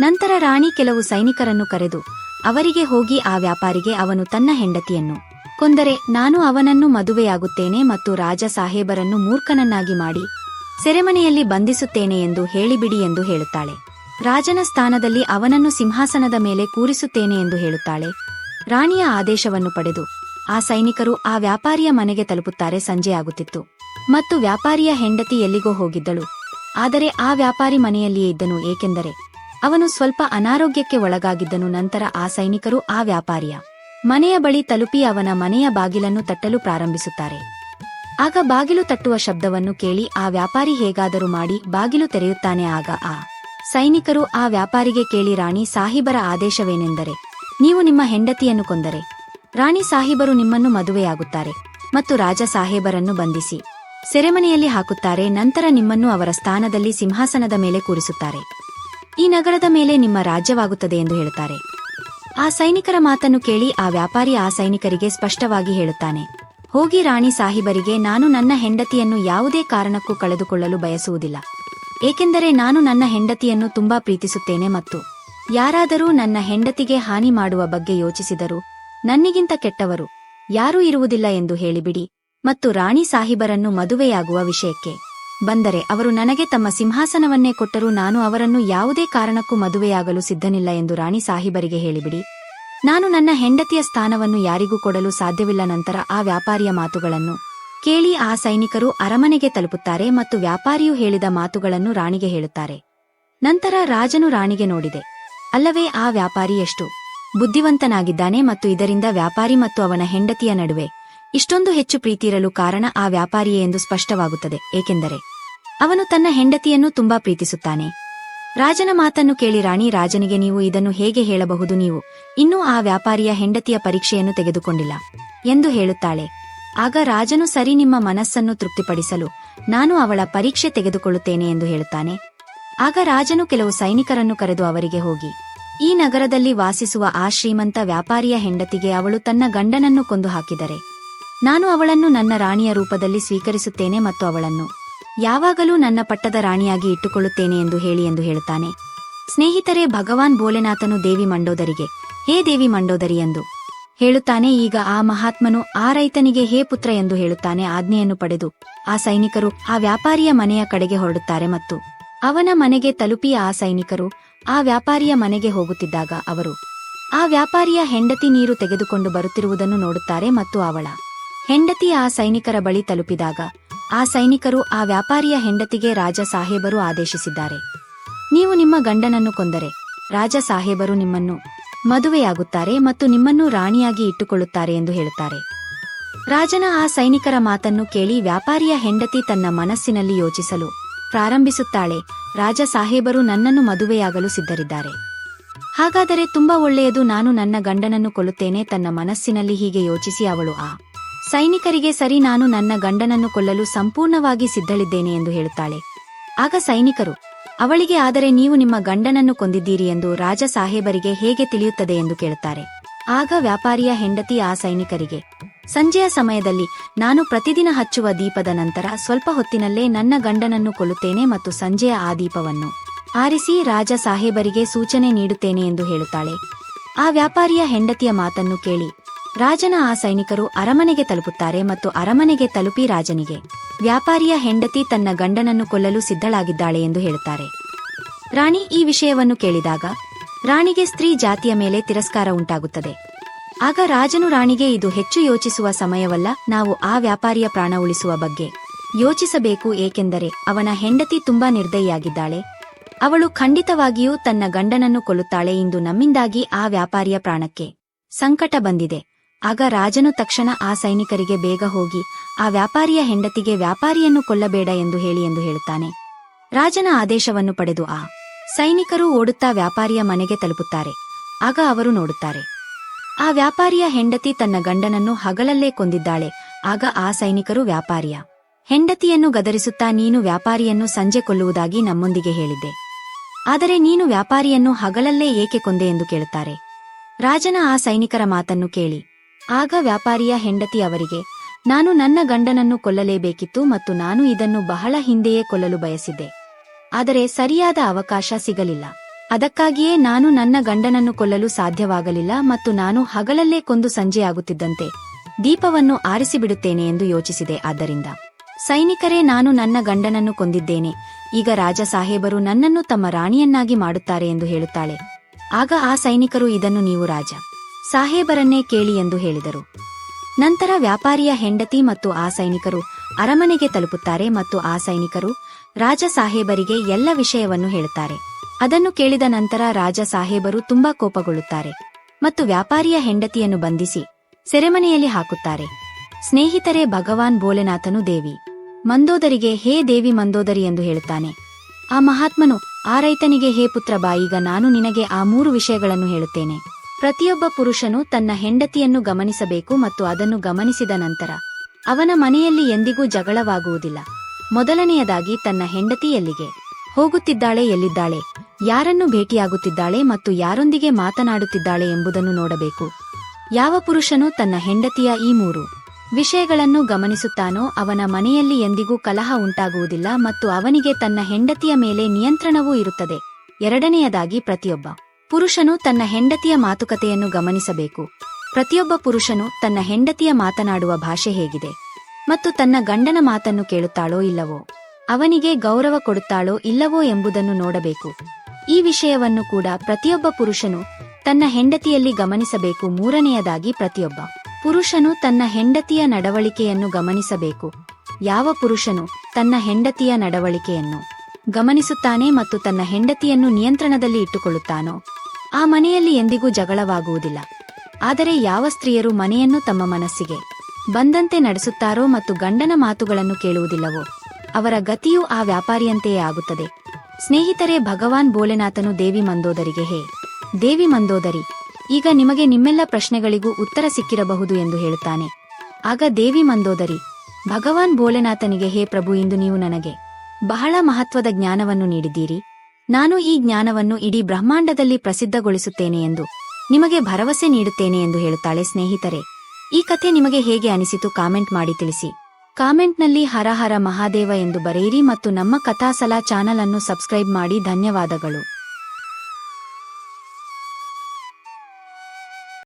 ನಂತರ ರಾಣಿ ಕೆಲವು ಸೈನಿಕರನ್ನು ಕರೆದು ಅವರಿಗೆ ಹೋಗಿ ಆ ವ್ಯಾಪಾರಿಗೆ ಅವನು ತನ್ನ ಹೆಂಡತಿಯನ್ನು ಕೊಂದರೆ ನಾನು ಅವನನ್ನು ಮದುವೆಯಾಗುತ್ತೇನೆ ಮತ್ತು ರಾಜ ಸಾಹೇಬರನ್ನು ಮೂರ್ಖನನ್ನಾಗಿ ಮಾಡಿ ಸೆರೆಮನೆಯಲ್ಲಿ ಬಂಧಿಸುತ್ತೇನೆ ಎಂದು ಹೇಳಿಬಿಡಿ ಎಂದು ಹೇಳುತ್ತಾಳೆ. ರಾಜನ ಸ್ಥಾನದಲ್ಲಿ ಅವನನ್ನು ಸಿಂಹಾಸನದ ಮೇಲೆ ಕೂರಿಸುತ್ತೇನೆ ಎಂದು ಹೇಳುತ್ತಾಳೆ. ರಾಣಿಯ ಆದೇಶವನ್ನು ಪಡೆದು ಆ ಸೈನಿಕರು ಆ ವ್ಯಾಪಾರಿಯ ಮನೆಗೆ ತಲುಪುತ್ತಾರೆ ಸಂಜೆಯಾಗುತ್ತಿತ್ತು ಮತ್ತು ವ್ಯಾಪಾರಿಯ ಹೆಂಡತಿ ಎಲ್ಲಿಗೋ ಹೋಗಿದ್ದಳು. ಆದರೆ ಆ ವ್ಯಾಪಾರಿ ಮನೆಯಲ್ಲಿಯೇ ಇದ್ದನು, ಏಕೆಂದರೆ ಅವನು ಸ್ವಲ್ಪ ಅನಾರೋಗ್ಯಕ್ಕೆ ಒಳಗಾಗಿದ್ದನು. ನಂತರ ಆ ಸೈನಿಕರು, ಆ ವ್ಯಾಪಾರಿಯ ಮನೆಯ ಬಳಿ ತಲುಪಿ ಅವನ ಮನೆಯ ಬಾಗಿಲನ್ನು ತಟ್ಟಲು ಪ್ರಾರಂಭಿಸುತ್ತಾರೆ. ಆಗ ಬಾಗಿಲು ತಟ್ಟುವ ಶಬ್ದವನ್ನು ಕೇಳಿ ಆ ವ್ಯಾಪಾರಿ ಹೇಗಾದರೂ ಮಾಡಿ ಬಾಗಿಲು ತೆರೆಯುತ್ತಾನೆ. ಆಗ ಆ ಸೈನಿಕರು ಆ ವ್ಯಾಪಾರಿಗೆ ಕೇಳಿ, ರಾಣಿ, ಸಾಹಿಬರ ಆದೇಶವೇನೆಂದರೆ ನೀವು ನಿಮ್ಮ ಹೆಂಡತಿಯನ್ನು ಕೊಂದರೆ, ರಾಣಿ ಸಾಹಿಬರು ನಿಮ್ಮನ್ನು ಮದುವೆಯಾಗುತ್ತಾರೆ ಮತ್ತು ರಾಜ ಸಾಹೇಬರನ್ನು ಬಂಧಿಸಿ ಸೆರೆಮನೆಯಲ್ಲಿ ಹಾಕುತ್ತಾರೆ. ನಂತರ ನಿಮ್ಮನ್ನು ಅವರ ಸ್ಥಾನದಲ್ಲಿ ಸಿಂಹಾಸನದ ಮೇಲೆ ಕೂರಿಸುತ್ತಾರೆ. ಈ ನಗರದ ಮೇಲೆ ನಿಮ್ಮ ರಾಜ್ಯವಾಗುತ್ತದೆ ಎಂದು ಹೇಳುತ್ತಾರೆ. ಆ ಸೈನಿಕರ ಮಾತನ್ನು ಕೇಳಿ ಆ ವ್ಯಾಪಾರಿ ಆ ಸೈನಿಕರಿಗೆ ಸ್ಪಷ್ಟವಾಗಿ ಹೇಳುತ್ತಾನೆ. ಹೋಗಿ ರಾಣಿ ಸಾಹಿಬರಿಗೆ, ನಾನು ನನ್ನ ಹೆಂಡತಿಯನ್ನು ಯಾವುದೇ ಕಾರಣಕ್ಕೂ ಕಳೆದುಕೊಳ್ಳಲು ಬಯಸುವುದಿಲ್ಲ. ಏಕೆಂದರೆ ನಾನು ನನ್ನ ಹೆಂಡತಿಯನ್ನು ತುಂಬಾ ಪ್ರೀತಿಸುತ್ತೇನೆ ಮತ್ತು ಯಾರಾದರೂ ನನ್ನ ಹೆಂಡತಿಗೆ ಹಾನಿ ಮಾಡುವ ಬಗ್ಗೆ ಯೋಚಿಸಿದರು ನನ್ನಿಗಿಂತ ಕೆಟ್ಟವರು ಯಾರೂ ಇರುವುದಿಲ್ಲ ಎಂದು ಹೇಳಿಬಿಡಿ ಮತ್ತು ರಾಣಿ ಸಾಹಿಬರನ್ನು ಮದುವೆಯಾಗುವ ವಿಷಯಕ್ಕೆ. ಬಂದರೆ ಅವರು ನನಗೆ ತಮ್ಮ ಸಿಂಹಾಸನವನ್ನೇ ಕೊಟ್ಟರೂ ನಾನು ಅವರನ್ನು ಯಾವುದೇ ಕಾರಣಕ್ಕೂ ಮದುವೆಯಾಗಲು ಸಿದ್ಧನಿಲ್ಲ ಎಂದು ರಾಣಿ ಸಾಹಿಬರಿಗೆ ಹೇಳಿಬಿಡಿ. ನಾನು ನನ್ನ ಹೆಂಡತಿಯ ಸ್ಥಾನವನ್ನು ಯಾರಿಗೂ ಕೊಡಲು ಸಾಧ್ಯವಿಲ್ಲ ನಂತರ ಆ ವ್ಯಾಪಾರಿಯ ಮಾತುಗಳನ್ನು ಕೇಳಿ ಆ ಸೈನಿಕರು ಅರಮನೆಗೆ ತಲುಪುತ್ತಾರೆ ಮತ್ತು ವ್ಯಾಪಾರಿಯು ಹೇಳಿದ ಮಾತುಗಳನ್ನು ರಾಣಿಗೆ ಹೇಳುತ್ತಾರೆ. ನಂತರ ರಾಜನು ರಾಣಿಗೆ ನೋಡಿದೆ. ಅಲ್ಲವೇ ಆ ವ್ಯಾಪಾರಿ ಎಷ್ಟು ಬುದ್ಧಿವಂತನಾಗಿದ್ದಾನೆ ಮತ್ತು ಇದರಿಂದ ವ್ಯಾಪಾರಿ ಮತ್ತು ಅವನ ಹೆಂಡತಿಯ ನಡುವೆ ಇಷ್ಟೊಂದು ಹೆಚ್ಚು ಪ್ರೀತಿಯಿರಲು ಕಾರಣ ಆ ವ್ಯಾಪಾರಿಯೇ ಎಂದು ಸ್ಪಷ್ಟವಾಗುತ್ತದೆ, ಏಕೆಂದರೆ ಅವನು ತನ್ನ ಹೆಂಡತಿಯನ್ನು ತುಂಬಾ ಪ್ರೀತಿಸುತ್ತಾನೆ. ರಾಜನ ಮಾತನ್ನು ಕೇಳಿ ರಾಣಿ, ರಾಜನಿಗೆ ನೀವು ಇದನ್ನು ಹೇಗೆ ಹೇಳಬಹುದು ನೀವು? ಇನ್ನೂ ಆ ವ್ಯಾಪಾರಿಯ ಹೆಂಡತಿಯ ಪರೀಕ್ಷೆಯನ್ನು ತೆಗೆದುಕೊಂಡಿಲ್ಲ ಎಂದು ಹೇಳುತ್ತಾಳೆ. ಆಗ ರಾಜನು ಸರಿ ನಿಮ್ಮ ಮನಸ್ಸನ್ನು ತೃಪ್ತಿಪಡಿಸಲು ನಾನು ಅವಳ ಪರೀಕ್ಷೆ ತೆಗೆದುಕೊಳ್ಳುತ್ತೇನೆ ಎಂದು ಹೇಳುತ್ತಾನೆ. ಆಗ ರಾಜನು ಕೆಲವು ಸೈನಿಕರನ್ನು ಕರೆದು ಅವರಿಗೆ ಹೋಗಿ, ಈ ನಗರದಲ್ಲಿ ವಾಸಿಸುವ ಆ ಶ್ರೀಮಂತ ವ್ಯಾಪಾರಿಯ ಹೆಂಡತಿಗೆ ಅವಳು ತನ್ನ ಗಂಡನನ್ನು ಕೊಂದು ಹಾಕಿದರೆ. ನಾನು ಅವಳನ್ನು ನನ್ನ ರಾಣಿಯ ರೂಪದಲ್ಲಿ ಸ್ವೀಕರಿಸುತ್ತೇನೆ ಮತ್ತು ಅವಳನ್ನು ಯಾವಾಗಲೂ ನನ್ನ ಪಟ್ಟದ ರಾಣಿಯಾಗಿ ಇಟ್ಟುಕೊಳ್ಳುತ್ತೇನೆ ಎಂದು ಹೇಳಿ ಎಂದು ಹೇಳುತ್ತಾನೆ. ಸ್ನೇಹಿತರೇ, ಭಗವಾನ್ ಭೋಲೆನಾಥನು ದೇವಿ ಮಂಡೋದರಿಗೆ, ಹೇ ದೇವಿ ಮಂಡೋದರಿ ಎಂದು ಹೇಳುತ್ತಾನೆ. ಈಗ ಆ ಮಹಾತ್ಮನು, ಆ ರೈತನಿಗೆ ಹೇ ಪುತ್ರ ಎಂದು ಹೇಳುತ್ತಾನೆ. ಆಜ್ಞೆಯನ್ನು ಪಡೆದು ಆ ಸೈನಿಕರು ಆ ವ್ಯಾಪಾರಿಯ ಮನೆಯ ಕಡೆಗೆ ಹೊರಡುತ್ತಾರೆ ಮತ್ತು ಅವನ ಮನೆಗೆ ತಲುಪಿ ಆ ಸೈನಿಕರು ಆ ವ್ಯಾಪಾರಿಯ ಮನೆಗೆ ಹೋಗುತ್ತಿದ್ದಾಗ ಅವರು ಆ ವ್ಯಾಪಾರಿಯ ಹೆಂಡತಿ ನೀರು ತೆಗೆದುಕೊಂಡು ಬರುತ್ತಿರುವುದನ್ನು ನೋಡುತ್ತಾರೆ ಮತ್ತು ಅವಳ ಹೆಂಡತಿ ಆ ಸೈನಿಕರ ಬಳಿ ತಲುಪಿದಾಗ, ಆ ಸೈನಿಕರು ಆ ವ್ಯಾಪಾರಿಯ ಹೆಂಡತಿಗೆ ರಾಜ ಸಾಹೇಬರು ಆದೇಶಿಸಿದ್ದಾರೆ. ನೀವು ನಿಮ್ಮ ಗಂಡನನ್ನು ಕೊಂದರೆ, ರಾಜ ಸಾಹೇಬರು ನಿಮ್ಮನ್ನು ಮದುವೆಯಾಗುತ್ತಾರೆ ಮತ್ತು ನಿಮ್ಮನ್ನು ರಾಣಿಯಾಗಿ ಇಟ್ಟುಕೊಳ್ಳುತ್ತಾರೆ ಎಂದು ಹೇಳುತ್ತಾರೆ. ರಾಜನ ಆ ಸೈನಿಕರ ಮಾತನ್ನು ಕೇಳಿ ವ್ಯಾಪಾರಿಯ ಹೆಂಡತಿ ತನ್ನ ಮನಸ್ಸಿನಲ್ಲಿ ಯೋಚಿಸಲು ಪ್ರಾರಂಭಿಸುತ್ತಾಳೆ, ರಾಜ ಸಾಹೇಬರು ನನ್ನನ್ನು ಮದುವೆಯಾಗಲು ಸಿದ್ಧರಿದ್ದಾರೆ. ಹಾಗಾದರೆ ತುಂಬಾ ಒಳ್ಳೆಯದು, ನಾನು ನನ್ನ ಗಂಡನನ್ನು ಕೊಲ್ಲುತ್ತೇನೆ, ತನ್ನ ಮನಸ್ಸಿನಲ್ಲಿ ಹೀಗೆ ಯೋಚಿಸಿ ಅವಳು ಆ ಸೈನಿಕರಿಗೆ ಸರಿ ನಾನು ನನ್ನ ಗಂಡನನ್ನು ಕೊಲ್ಲಲು ಸಂಪೂರ್ಣವಾಗಿ ಸಿದ್ಧಳಿದ್ದೇನೆ ಎಂದು ಹೇಳುತ್ತಾಳೆ. ಆಗ ಸೈನಿಕರು, ಅವಳಿಗೆ ಆದರೆ ನೀವು ನಿಮ್ಮ ಗಂಡನನ್ನು ಕೊಂದಿದ್ದೀರಿ ಎಂದು ರಾಜ ಸಾಹೇಬರಿಗೆ ಹೇಗೆ ತಿಳಿಯುತ್ತದೆ ಎಂದು ಕೇಳುತ್ತಾರೆ. ಆಗ ವ್ಯಾಪಾರಿಯ ಹೆಂಡತಿ ಆ ಸೈನಿಕರಿಗೆ, ಸಂಜೆಯ ಸಮಯದಲ್ಲಿ ನಾನು ಪ್ರತಿದಿನ ಹಚ್ಚುವ ದೀಪದ ನಂತರ ಸ್ವಲ್ಪ ಹೊತ್ತಿನಲ್ಲೇ ನನ್ನ ಗಂಡನನ್ನು ಕೊಲ್ಲುತ್ತೇನೆ ಮತ್ತು ಸಂಜೆಯ ಆ ದೀಪವನ್ನು ಆರಿಸಿ ರಾಜ ಸಾಹೇಬರಿಗೆ ಸೂಚನೆ ನೀಡುತ್ತೇನೆ ಎಂದು ಹೇಳುತ್ತಾಳೆ. ಆ ವ್ಯಾಪಾರಿಯ ಹೆಂಡತಿಯ ಮಾತನ್ನು ಕೇಳಿ ರಾಜನ ಆ ಸೈನಿಕರು ಅರಮನೆಗೆ ತಲುಪುತ್ತಾರೆ ಮತ್ತು ಅರಮನೆಗೆ ತಲುಪಿ ರಾಜನಿಗೆ, ವ್ಯಾಪಾರಿಯ ಹೆಂಡತಿ ತನ್ನ ಗಂಡನನ್ನು ಕೊಲ್ಲಲು ಸಿದ್ಧಳಾಗಿದ್ದಾಳೆ ಎಂದು ಹೇಳುತ್ತಾರೆ. ರಾಣಿ ಈ ವಿಷಯವನ್ನು ಕೇಳಿದಾಗ, ರಾಣಿಗೆ ಸ್ತ್ರೀ ಜಾತಿಯ ಮೇಲೆ ತಿರಸ್ಕಾರ ಉಂಟಾಗುತ್ತದೆ. ಆಗ ರಾಜನು ರಾಣಿಗೆ, ಇದು ಹೆಚ್ಚು ಯೋಚಿಸುವ ಸಮಯವಲ್ಲ, ನಾವು ಆ ವ್ಯಾಪಾರಿಯ ಪ್ರಾಣ ಉಳಿಸುವ ಬಗ್ಗೆ ಯೋಚಿಸಬೇಕು, ಏಕೆಂದರೆ ಅವನ ಹೆಂಡತಿ ತುಂಬಾ ನಿರ್ದಯಿಯಾಗಿದ್ದಾಳೆ. ಅವಳು ಖಂಡಿತವಾಗಿಯೂ ತನ್ನ ಗಂಡನನ್ನು ಕೊಲ್ಲುತ್ತಾಳೆ ಇಂದು ನಮ್ಮಿಂದಾಗಿ ಆ ವ್ಯಾಪಾರಿಯ ಪ್ರಾಣಕ್ಕೆ ಸಂಕಟ ಬಂದಿದೆ. ಆಗ ರಾಜನು ತಕ್ಷಣ ಆ ಸೈನಿಕರಿಗೆ ಬೇಗ ಹೋಗಿ, ಆ ವ್ಯಾಪಾರಿಯ ಹೆಂಡತಿಗೆ ವ್ಯಾಪಾರಿಯನ್ನು ಕೊಲ್ಲಬೇಡ ಎಂದು ಹೇಳಿ ಎಂದು ಹೇಳುತ್ತಾನೆ. ರಾಜನ ಆದೇಶವನ್ನು ಪಡೆದು ಆ ಸೈನಿಕರು ಓಡುತ್ತಾ ವ್ಯಾಪಾರಿಯ ಮನೆಗೆ ತಲುಪುತ್ತಾರೆ. ಆಗ ಅವರು ನೋಡುತ್ತಾರೆ. ಆ ವ್ಯಾಪಾರಿಯ ಹೆಂಡತಿ ತನ್ನ ಗಂಡನನ್ನು ಹಗಲಲ್ಲೇ ಕೊಂದಿದ್ದಾಳೆ. ಆಗ ಆ ಸೈನಿಕರು ವ್ಯಾಪಾರಿಯ ಹೆಂಡತಿಯನ್ನು ಗದರಿಸುತ್ತಾ ನೀನು ವ್ಯಾಪಾರಿಯನ್ನು ಸಂಜೆ ಕೊಲ್ಲುವುದಾಗಿ ನಮ್ಮೊಂದಿಗೆ ಹೇಳಿದ್ದೆ. ಆದರೆ ನೀನು ವ್ಯಾಪಾರಿಯನ್ನು ಹಗಲಲ್ಲೇ ಏಕೆ ಕೊಂದೆ ಎಂದು ಕೇಳುತ್ತಾರೆ. ರಾಜನ ಆ ಸೈನಿಕರ ಮಾತನ್ನು ಕೇಳಿ ಆಗ ವ್ಯಾಪಾರಿಯ ಹೆಂಡತಿ ಅವರಿಗೆ, ನಾನು ನನ್ನ ಗಂಡನನ್ನು ಕೊಲ್ಲಲೇಬೇಕಿತ್ತು ಮತ್ತು ನಾನು ಇದನ್ನು ಬಹಳ ಹಿಂದೆಯೇ ಕೊಲ್ಲಲು ಬಯಸಿದ್ದೆ. ಆದರೆ ಸರಿಯಾದ ಅವಕಾಶ ಸಿಗಲಿಲ್ಲ. ಅದಕ್ಕಾಗಿಯೇ ನಾನು ನನ್ನ ಗಂಡನನ್ನು ಕೊಲ್ಲಲು ಸಾಧ್ಯವಾಗಲಿಲ್ಲ ಮತ್ತು ನಾನು ಹಗಲಲ್ಲೇ ಕೊಂದು ಸಂಜೆಯಾಗುತ್ತಿದ್ದಂತೆ ದೀಪವನ್ನು ಆರಿಸಿಬಿಡುತ್ತೇನೆ ಎಂದು ಯೋಚಿಸಿದೆ. ಆದ್ದರಿಂದ ಸೈನಿಕರೇ, ನಾನು ನನ್ನ ಗಂಡನನ್ನು ಕೊಂದಿದ್ದೇನೆ. ಈಗ ರಾಜ ಸಾಹೇಬರು ನನ್ನನ್ನು ತಮ್ಮ ರಾಣಿಯನ್ನಾಗಿ ಮಾಡುತ್ತಾರೆ ಎಂದು ಹೇಳುತ್ತಾಳೆ. ಆಗ ಆ ಸೈನಿಕರು, ಇದನ್ನು ನೀವು ರಾಜ ಸಾಹೇಬರನ್ನೇ ಕೇಳಿ ಎಂದು ಹೇಳಿದರು. ನಂತರ ವ್ಯಾಪಾರಿಯ ಹೆಂಡತಿ ಮತ್ತು ಆ ಸೈನಿಕರು ಅರಮನೆಗೆ ತಲುಪುತ್ತಾರೆ ಮತ್ತು ಆ ಸೈನಿಕರು ರಾಜ ಸಾಹೇಬರಿಗೆ ಎಲ್ಲ ವಿಷಯವನ್ನು ಹೇಳುತ್ತಾರೆ. ಅದನ್ನು ಕೇಳಿದ ನಂತರ ರಾಜ ಸಾಹೇಬರು ತುಂಬಾ ಕೋಪಗೊಳ್ಳುತ್ತಾರೆ ಮತ್ತು ವ್ಯಾಪಾರಿಯ ಹೆಂಡತಿಯನ್ನು ಬಂಧಿಸಿ ಸೆರೆಮನೆಯಲ್ಲಿ ಹಾಕುತ್ತಾರೆ. ಸ್ನೇಹಿತರೇ, ಭಗವಾನ್ ಭೋಲೆನಾಥನು ದೇವಿ. ಮಂದೋದರಿಗೆ, ಹೇ ದೇವಿ ಮಂದೋದರಿ ಎಂದು ಹೇಳುತ್ತಾನೆ. ಆ ಮಹಾತ್ಮನು, ಆ ರೈತನಿಗೆ, ಹೇ ಪುತ್ರ ಬಾ ಈಗ ನಾನು ನಿನಗೆ ಆ ಮೂರು ವಿಷಯಗಳನ್ನು ಹೇಳುತ್ತೇನೆ. ಪ್ರತಿಯೊಬ್ಬ ಪುರುಷನು ತನ್ನ ಹೆಂಡತಿಯನ್ನು ಗಮನಿಸಬೇಕು ಮತ್ತು ಅದನ್ನು ಗಮನಿಸಿದ ನಂತರ, ಅವನ ಮನೆಯಲ್ಲಿ ಎಂದಿಗೂ ಜಗಳವಾಗುವುದಿಲ್ಲ. ಮೊದಲನೆಯದಾಗಿ ತನ್ನ ಹೆಂಡತಿ ಎಲ್ಲಿಗೆ ಹೋಗುತ್ತಿದ್ದಾಳೆ, ಎಲ್ಲಿದ್ದಾಳೆ, ಯಾರನ್ನು ಭೇಟಿಯಾಗುತ್ತಿದ್ದಾಳೆ ಮತ್ತು ಯಾರೊಂದಿಗೆ ಮಾತನಾಡುತ್ತಿದ್ದಾಳೆ ಎಂಬುದನ್ನು ನೋಡಬೇಕು. ಯಾವ ಪುರುಷನು ತನ್ನ ಹೆಂಡತಿಯ ಈ ಮೂರು ವಿಷಯಗಳನ್ನು ಗಮನಿಸುತ್ತಾನೋ, ಅವನ ಮನೆಯಲ್ಲಿ ಎಂದಿಗೂ ಕಲಹ ಉಂಟಾಗುವುದಿಲ್ಲ ಮತ್ತು ಅವನಿಗೆ ತನ್ನ ಹೆಂಡತಿಯ ಮೇಲೆ ನಿಯಂತ್ರಣವೂ ಇರುತ್ತದೆ. ಎರಡನೆಯದಾಗಿ ಪ್ರತಿಯೊಬ್ಬ ಪುರುಷನು ತನ್ನ ಹೆಂಡತಿಯ ಮಾತುಕತೆಯನ್ನು ಗಮನಿಸಬೇಕು. ಪ್ರತಿಯೊಬ್ಬ ಪುರುಷನು ತನ್ನ ಹೆಂಡತಿಯ ಮಾತನಾಡುವ ಭಾಷೆ ಹೇಗಿದೆ. ಮತ್ತು ತನ್ನ ಗಂಡನ ಮಾತನ್ನು ಕೇಳುತ್ತಾಳೋ ಇಲ್ಲವೋ? ಅವನಿಗೆ ಗೌರವ ಕೊಡುತ್ತಾಳೋ ಇಲ್ಲವೋ ಎಂಬುದನ್ನು ನೋಡಬೇಕು. ಈ ವಿಷಯವನ್ನು ಕೂಡ ಪ್ರತಿಯೊಬ್ಬ ಪುರುಷನು ತನ್ನ ಹೆಂಡತಿಯಲ್ಲಿ ಗಮನಿಸಬೇಕು. ಮೂರನೆಯದಾಗಿ ಪ್ರತಿಯೊಬ್ಬ ಪುರುಷನು ತನ್ನ ಹೆಂಡತಿಯ ನಡವಳಿಕೆಯನ್ನು ಗಮನಿಸಬೇಕು. ಯಾವ ಪುರುಷನು ತನ್ನ ಹೆಂಡತಿಯ ನಡವಳಿಕೆಯನ್ನು ಗಮನಿಸುತ್ತಾನೆ ಮತ್ತು ತನ್ನ ಹೆಂಡತಿಯನ್ನು ನಿಯಂತ್ರಣದಲ್ಲಿ ಇಟ್ಟುಕೊಳ್ಳುತ್ತಾನೋ? ಆ ಮನೆಯಲ್ಲಿ ಎಂದಿಗೂ ಜಗಳವಾಗುವುದಿಲ್ಲ. ಆದರೆ ಯಾವ ಸ್ತ್ರೀಯರು ಮನೆಯನ್ನು ತಮ್ಮ ಮನಸ್ಸಿಗೆ ಬಂದಂತೆ ನಡೆಸುತ್ತಾರೋ ಮತ್ತು ಗಂಡನ ಮಾತುಗಳನ್ನು ಕೇಳುವುದಿಲ್ಲವೋ, ಅವರ ಗತಿಯೂ ಆ ವ್ಯಾಪಾರಿಯಂತೆಯೇ ಆಗುತ್ತದೆ. ಸ್ನೇಹಿತರೇ, ಭಗವಾನ್ ಭೋಲೆನಾಥನು ದೇವಿ ಮಂದೋದರಿಗೆ, ಹೇ ದೇವಿ ಮಂದೋದರಿ, ಈಗ ನಿಮಗೆ ನಿಮ್ಮೆಲ್ಲ ಪ್ರಶ್ನೆಗಳಿಗೂ ಉತ್ತರ ಸಿಕ್ಕಿರಬಹುದು ಎಂದು ಹೇಳುತ್ತಾನೆ. ಆಗ ದೇವಿ ಮಂದೋದರಿ, ಭಗವಾನ್ ಭೋಲೆನಾಥನಿಗೆ, ಹೇ ಪ್ರಭು, ಇಂದು ನೀವು ನನಗೆ ಬಹಳ ಮಹತ್ವದ ಜ್ಞಾನವನ್ನು ನೀಡಿದ್ದೀರಿ. ನಾನು ಈ ಜ್ಞಾನವನ್ನು ಇಡೀ ಬ್ರಹ್ಮಾಂಡದಲ್ಲಿ ಪ್ರಸಿದ್ಧಗೊಳಿಸುತ್ತೇನೆ ಎಂದು ನಿಮಗೆ ಭರವಸೆ ನೀಡುತ್ತೇನೆ ಎಂದು ಹೇಳುತ್ತಾಳೆ ಸ್ನೇಹಿತರೆ. ಈ ಕಥೆ ನಿಮಗೆ ಹೇಗೆ ಅನಿಸಿತು ಕಾಮೆಂಟ್ ಮಾಡಿ ತಿಳಿಸಿ. ಕಾಮೆಂಟ್ನಲ್ಲಿ ಹರ ಹರ ಮಹಾದೇವ ಎಂದು ಬರೆಯಿರಿ ಮತ್ತು ನಮ್ಮ ಕಥಾಸಲ ಚಾನಲ್ ಅನ್ನು ಸಬ್ಸ್ಕ್ರೈಬ್ ಮಾಡಿ ಧನ್ಯವಾದಗಳು.